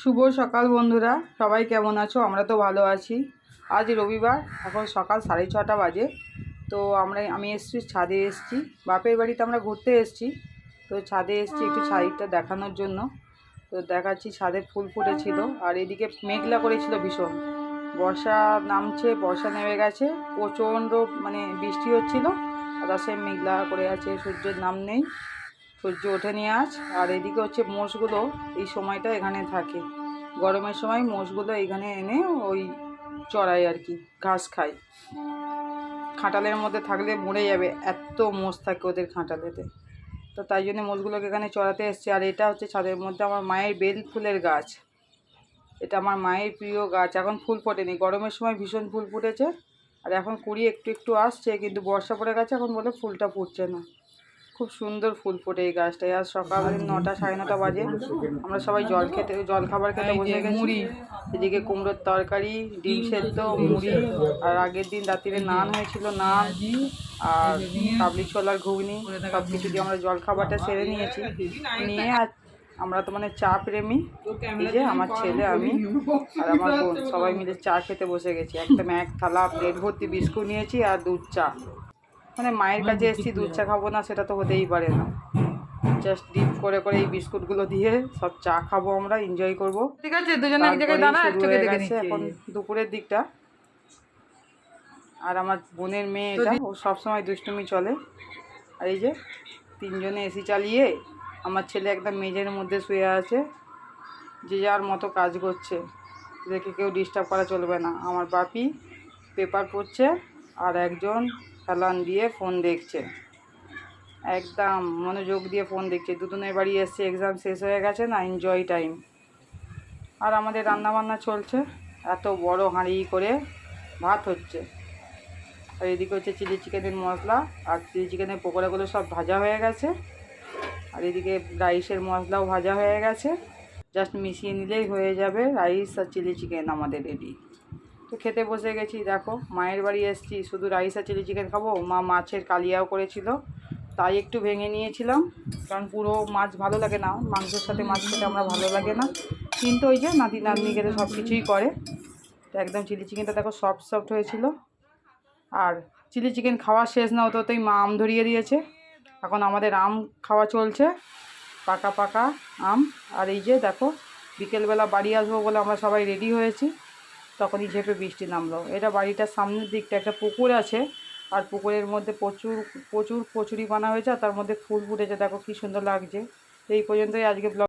শুভ সকাল বন্ধুরা সবাই কেমন আছো? আমরা তো ভালো আছি। আজ রবিবার এখন সকাল সাড়ে ছটা বাজে। তো আমরা আমি এসেছি ছাদে এসেছি। বাপের বাড়িতে আমরা ঘুরতে এসেছি। তো ছাদে এসেছি একটু ছাদটা দেখানোর জন্য। তো দেখাচ্ছি ছাদে ফুল ফুটেছিল। আর এদিকে মেঘলা করেছিল ভীষণ। বর্ষা নামছে বর্ষা নেমে গেছে। প্রচণ্ড মানে বৃষ্টি হচ্ছিল। আর সে মেঘলা করে আছে সূর্যের নাম নেই। সূর্য ওঠেনি আজ, আর এদিকে হচ্ছে মোষগুলো এই সময়টা এখানে থাকে। গরমের সময় মোষগুলো এখানে এনে ওই চড়ায় আর কি, ঘাস খায়। খাঁটালের মধ্যে থাকলে মরে যাবে, এত মোষ থাকে ওদের খাঁটালেতে। তো তাই জন্য মোষগুলোকে এখানে চড়াতে এসছে। আর এটা হচ্ছে ছাদের মধ্যে আমার মায়ের বেল ফুলের গাছ। এটা আমার মায়ের প্রিয় গাছ। এখন ফুল ফোটেনি। গরমের সময় ভীষণ ফুল ফুটেছে। আর এখন কুড়ি একটু একটু আসছে, কিন্তু বর্ষা পড়ে গেছে, এখন বলে ফুলটা ফুটছে না। খুব সুন্দর ফুল ফোটে এই গাছটায়। আর সকাল নটা সাড়ে নটা বাজে। আমরা সবাই জল খেতে জল খাবার খেতে বসে গেছি। মুড়ি। এদিকে কুমড়োর তরকারি ডিম সেদ্ধ মুড়ি। আর আগের দিন রাত্রিরে নান হয়েছিল নান আর কাবলি ছোলার ঘুগনি। সব কিছু দিয়ে আমরা জল খাবারটা সেরে নিয়েছি। নিয়ে আর আমরা তো মানে চা প্রেমী। এই যে আমার ছেলে আমি আর আমার বোন। সবাই মিলে চা খেতে বসে গেছি। একদম এক থালা প্লেট ভর্তি বিস্কুট নিয়েছি আর দুধ চা। মানে মায়ের কাছে এসেছি দুধ চা খাব না সেটা তো হতেই পারে না। জাস্ট ডিপ করে করে এই বিস্কুটগুলো দিয়ে সব চা খাব আমরা এনজয় করব। ঠিক আছে দুজনে এক জায়গায় দাঁড়া এক শুরু চোখে দেখে নিচ্ছি। এখন দুপুরের দিকটা। আর আমার বোনের মেয়ে এটা ও সবসময় দুষ্টুমি চলে। আর এই যে তিনজনে এসি চালিয়ে আমার ছেলে একদম মেঝের মধ্যে শুয়ে আছে। যে যার মতো কাজ করছে দেখে কেউ ডিস্টার্ব করা চলবে না। আমার বাপি পেপার পড়ছে আর একজন ফেলান দিয়ে ফোন দেখছে। একদম মনোযোগ দিয়ে ফোন দেখছে। দুজনের বাড়ি এসছে এক্সাম শেষ হয়ে গেছে না এনজয় টাইম আর আমাদের রান্না বান্না চলছে। এত বড় হাঁড়ি করে ভাত হচ্ছে। আর এদিকে হচ্ছে চিলি চিকেনের মশলা, আর চিলি চিকেনের পকোড়াগুলো সব ভাজা হয়ে গেছে। আর এদিকে রাইসের মশলাও ভাজা হয়ে গেছে। জাস্ট মিশিয়ে নিলেই হয়ে যাবে রাইস আর চিলি চিকেন আমাদের রেডি খেতে বসে গেছি, দেখো। মায়ের বাড়ি এসেছি, শুধু রাইস আর চিলি চিকেন খাব। মা মাছের কালিয়াও করেছিল, তাই একটু ভেঙে নিয়েছিলাম, কারণ পুরো মাছ ভালো লাগে না, মাংসের সাথে মাছ খেতে আমরা ভালো লাগে না। কিন্তু ওই যে নাতি নাতনি খেতে সব কিছুই করে। তো একদম চিলি চিকেনটা দেখো সফট সফট হয়েছিল। আর চিলি চিকেন খাওয়া শেষ না হতে হতেই মা আম ধরিয়ে দিয়েছে। এখন আমাদের আম খাওয়া চলছে, পাকা পাকা আম। আর এই যে দেখো, বিকেলবেলা বাড়ি আসব বলে আমরা সবাই রেডি হয়েছি। তখনই ঝেপে বৃষ্টি নামলো। এটা বাড়িটার সামনের দিকটা একটা পুকুর আছে, আর পুকুরের মধ্যে প্রচুর প্রচুর কচুরি বানা হয়েছে, আর তার মধ্যে ফুল ফুটেছে। দেখো কি সুন্দর লাগছে। এই পর্যন্তই আজকে ব্লগ